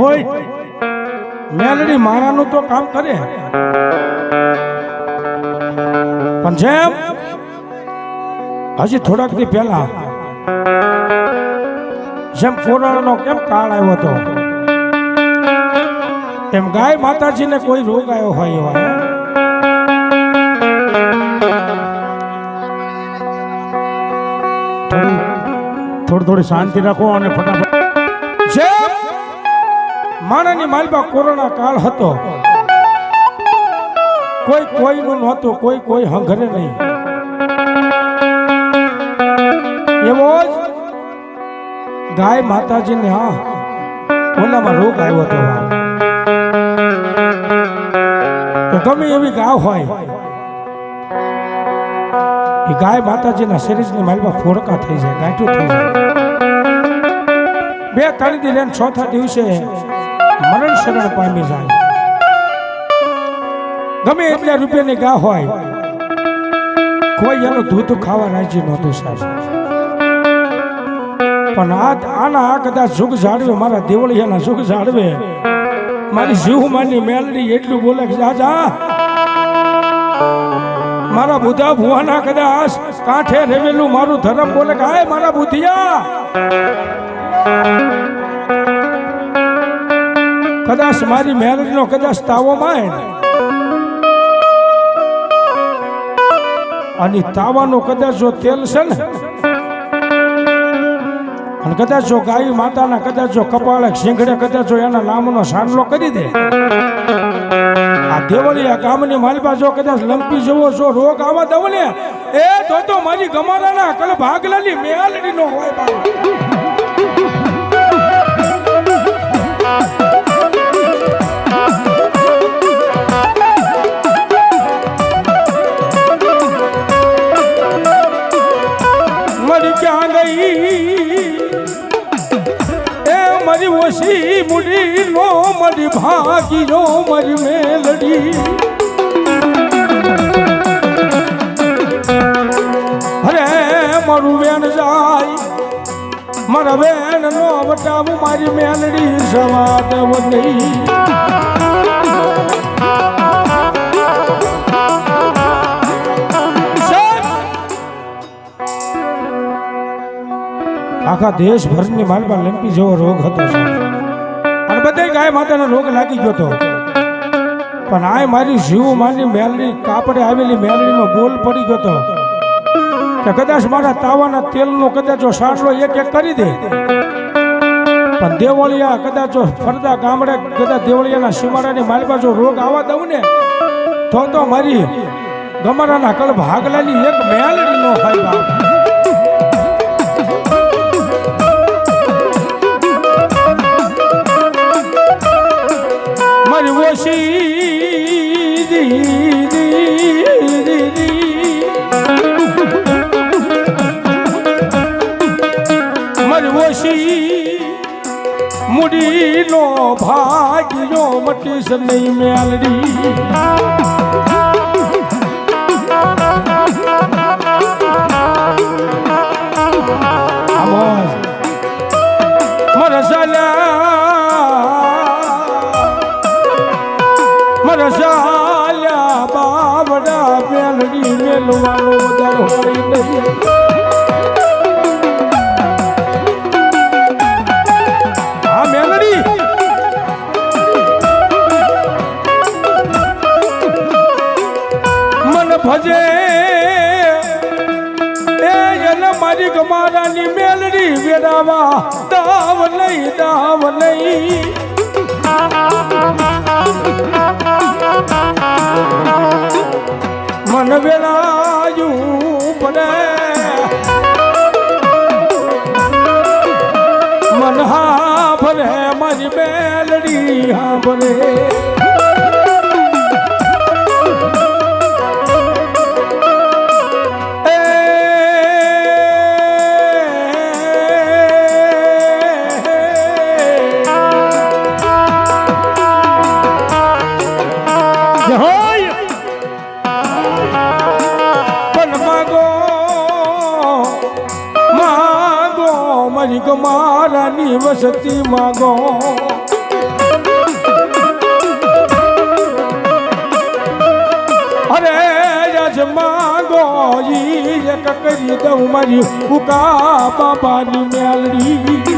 હોય, મેલડી મારાનું તો કામ કરે. પણ જેમ, હજી થોડાક દી પહેલા, જેમ કોરોનાનો કેમ કાળ આવ્યો હતો, એમ ગાય માતાજીને કોઈ રોગ આવ્યો હોય એવા. થોડી થોડી શાંતિ રાખો અને ફટાફટ માણાની માલબા કોરોના કાળ હતો. કોઈ કોઈનું નહોતું, કોઈ કોઈ હંઘરે નહીં. એવો જ ગાય માતાજીને, હા, ઓલામાં રોગ આવ્યો હતો. તો ગમે એવી ગાવ હોય, એ ગાય માતાજીના શરીરની માલમાં ફોડકા થઈ જાય, ગાંઠું થઈ જાય. બે ત્રણ દી લઈને ચોથા દિવસે શરણ પામી જાય. ગમે એટલા રૂપિયાની ગા હોય, કોઈ એનું દૂધ ખાવા રાજી નહોતું સાહેબ. પણ આ આના આ કદાચ સુખ જાળવે, મારા દેવળિયાના સુખ જાળવે. મારી જીવમાની મેલડી એટલું બોલે કે, જાજા, મારા બુધા ભુવાના કદાચ કાંઠે રેવેલું મારું ધરમ બોલે કે હાય મારા બુધિયા. કદાચ મારી મેલડીનો કદાચ તાવો માય અને તાવાનું કદાચ જો તેલ છે ને, અને કદાચ જો ગાય માતાના કદાચ જો કપાળે શીંગડે કદાચ જો એના નામનો સાંડલો કરી દે. આ દેવળિયા ગામની માલપા જો કદાચ લંપી જવો, જો રોગ આવા ને એ તો તો મારી ગમારાના કલ ભાગલાની મેલડી નો હોય બાપ. મરી મર મેલડી અરે, મારું વેણ જાય, મારા વેણ નો બટાવું મારી મેલડી સવા દેવ નહીં આખા દેશભરની માલમાં લંપી જેવો રોગ હતો, સાહેબ. બધે ગાય માતાનો રોગ લાગી ગયો હતો પણ આ મારી જીવ માની મેલડી કાપડે આવેલી મેલડીનો બોલ પડી ગયો હતો કે કદાચ મારા તાવાના તેલનો કદાચ જો એક એક કરી દે. પણ દેવળિયા કદાચ ફરદા ગામડે કદાચ દેવળિયાના સીમાડાની મારી જો રોગ આવવા દઉં ને, તો તો મારી ગમારાના કલ ભાગલાની એક મેલડી નો હોય મુડીનો ભાગ્યો મટીશ નહીં મેલડી. ભજે. એ જન મારી ગમારાની મેલડી વેરાવા. દાવ નહીં દાવ નહીં મન વેલાયું પડે. મન હા ભરે મારી મેલડી હા ભરે દઉં મારી ઉકા બાબાની મેલડી.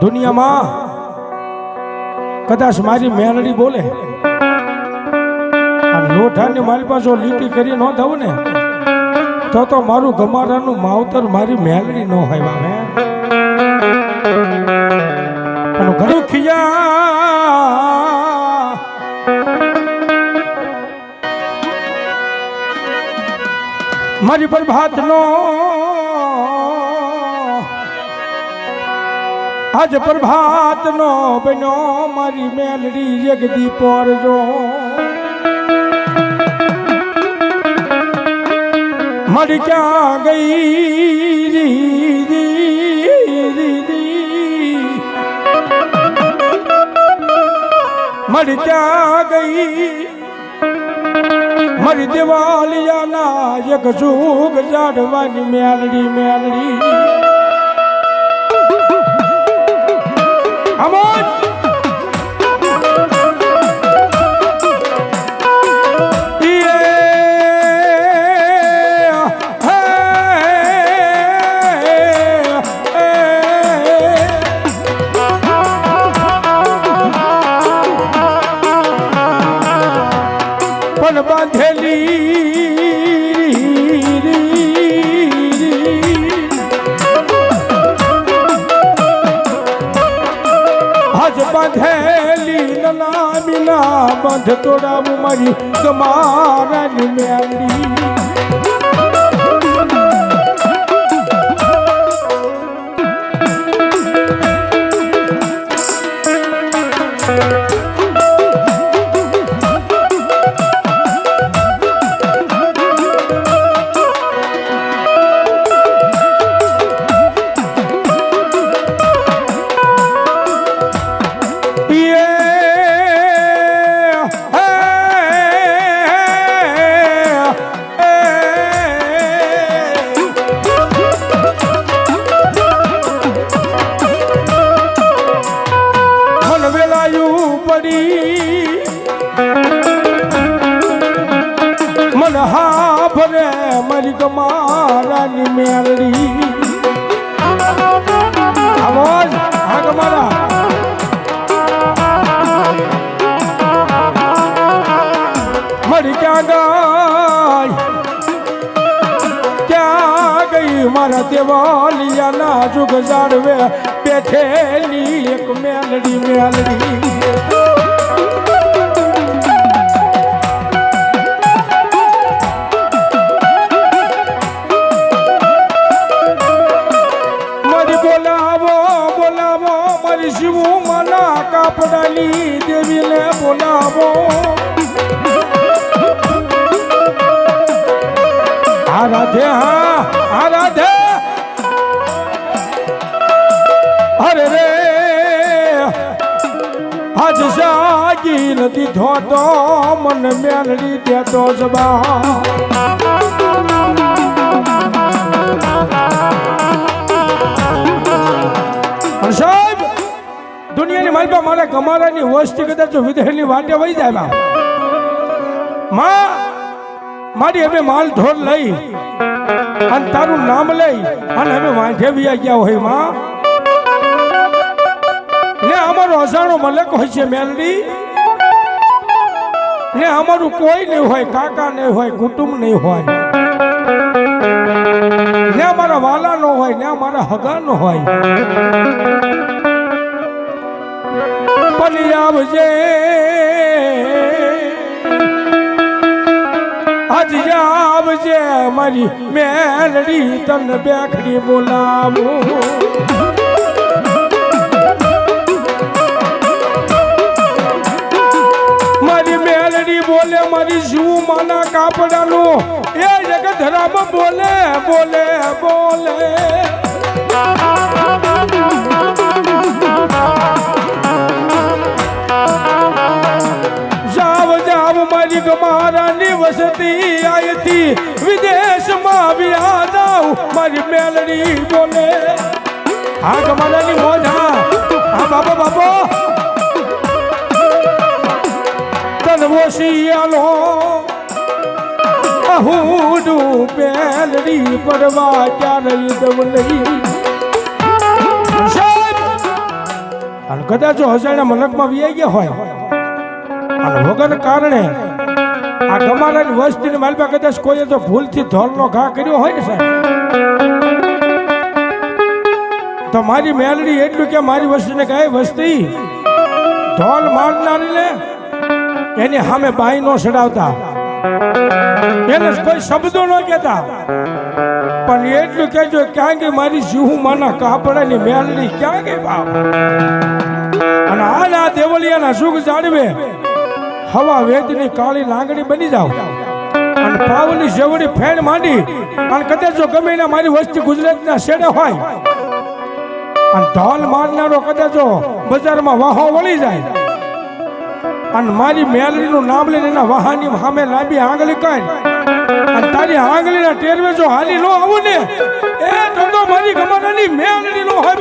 દુનિયામાં કદાચ મારી મેલડી બોલે. લોઠાની મારી પાસે લીટી કરી ન થવું ને. તો તો મારું ગમારાનું માવતર મારી મેલડી ન હોય મે અને ઘણું ખિયા મારી પ્રભાત નો આજ પ્રભાત નો બન્યો મારી મેલડી જગદી પરજો મારી ક્યાં ગઈ? મર ક્યાં ગઈ? મર દિવાલિયાના એક સુખ જાડવાની મેલડી મેલડી. અમોજ બાંધેલી નના બિના બંધ તોડાવું મારી તમારા મેળી જુગ જાડવે બેઠેલી એક મેલડી મેલડી. કાપડાની દેવીને બોલાવો. આ રાધે હા આ અરે રે, આજ જાગી નથી ધોતો, મન મેલડી દેતો જબા સાહેબ, દુનિયાની માલપા વિદેહની વાટે વહી જાય માં, મારી અમે માલ ધોર લઈ, અને તારું નામ લઈ, અને અમે વાંઢે વિયા ગયા હોય, માં. અજાણો મલક હોય છે મેલડી. ને અમારું કોઈ નહીં હોય, કાકા નહીં હોય, કુટુંબ નહીં હોય. ને અમારા વાલા નો હોય, ને અમારા હગા નો હોય. પણ આવજે. આજ આવજે, મારી મેલડી તને બેખડી બોલાવું. મારી મેલડી બોલે, મારી જીવ માના કાપડાનું. એ જગધરામાં બોલે બોલે બોલે. જાવ જાવ મારી ગમારાની વસતી આયથી વિદેશમાં વ્યા જાઉં મારી મેલડી બોલે. હા, ગમારાની મોજ, હા. હા, બાપો બાપો. તનવો શિયાલો પેલડી પડવા ક્યારે દમ નહીં. અને કદાચ જો હજારના મલકમાં વી ગયા હોય. અને વગર કારણે આ ગમારાની વસ્તીની માલપા કદાચ કોઈએ તો ભૂલથી ધોલનો ઘા કર્યો હોય ને સાહેબ. તો મારી મેલડી એટલું કે મારી વસ્તીને કહે વસ્તી ધોલ મારનારી ને એની સામે બાઈ નો ચડાવતા. એને કોઈ શબ્દો ન કહેતા. પણ એટલું કહેજો ક્યાં ગઈ મારી જીહુ માના કાપડાની મેલની ક્યાં ગઈ બાપ? અને હાલ આ દેવલિયાના સુખ જાળવે, હવા વેદની કાળી લાંગણી બની જાવ અને પાવની જેવડી ફેણ માંડી, અને કદાચ જો ગમે એના મારી વસ્તી ગુજરાતના શેડે હોય. અને ઢોલ મારનારો કદાચ જો બજારમાં વાહો વળી જાય. અને મારી મેલડીનું નામ લઈને એના વાહાની સામે લાંબી આંગળી કાઢ. અને તારી આંગળીના ટેરવે જો હાલી નો આવું ને, એ તો મારી ગમાનાની મેલડી નો હોય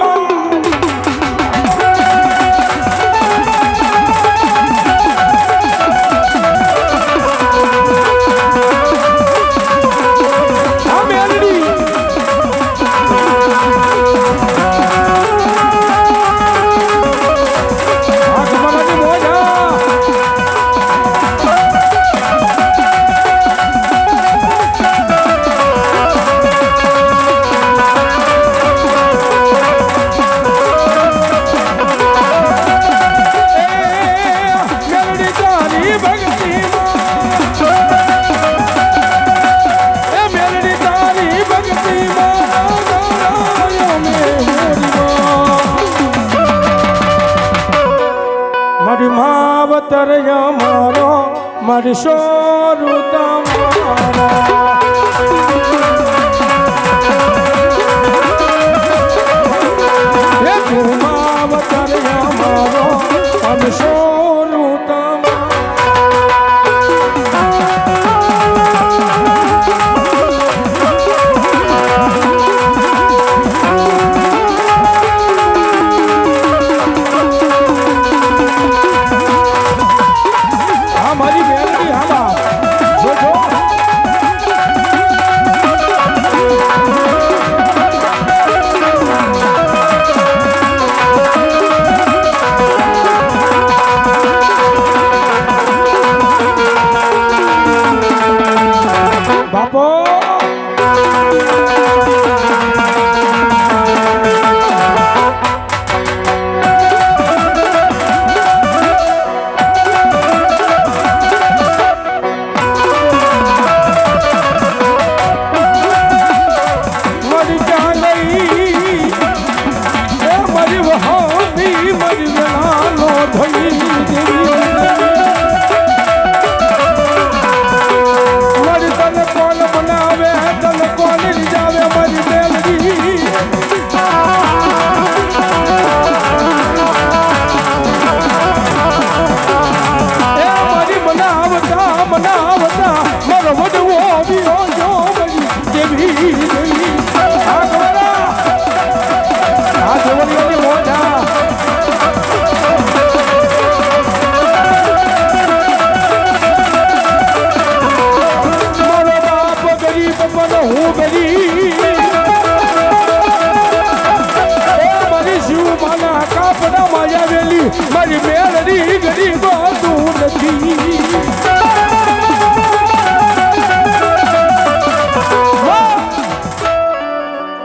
માવતર મારો મારી. સોરું તમારો હે તું મારી મેળડી ગરીબ તું નથી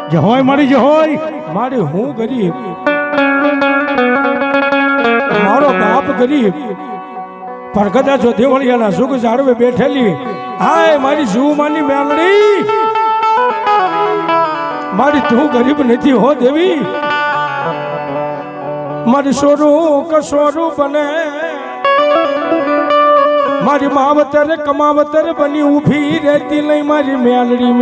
જે હોય મારી જે હોય મારી હું ગરીબ મારો બાપ ગરીબ પણ કદાચ દેવળિયાના સુખ ઝાડવે બેઠેલી હાય મારી જીવમાની મેલડી મારી તું ગરીબ નથી હો દેવી. મારી સ્વરૂપ સ્વરૂપ બને મારી માવતર કમાવતર બની ઊભી રહેતી નહીં મારી મેલડી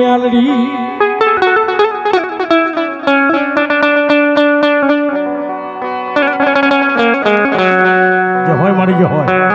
જે હોય મારી જે હોય.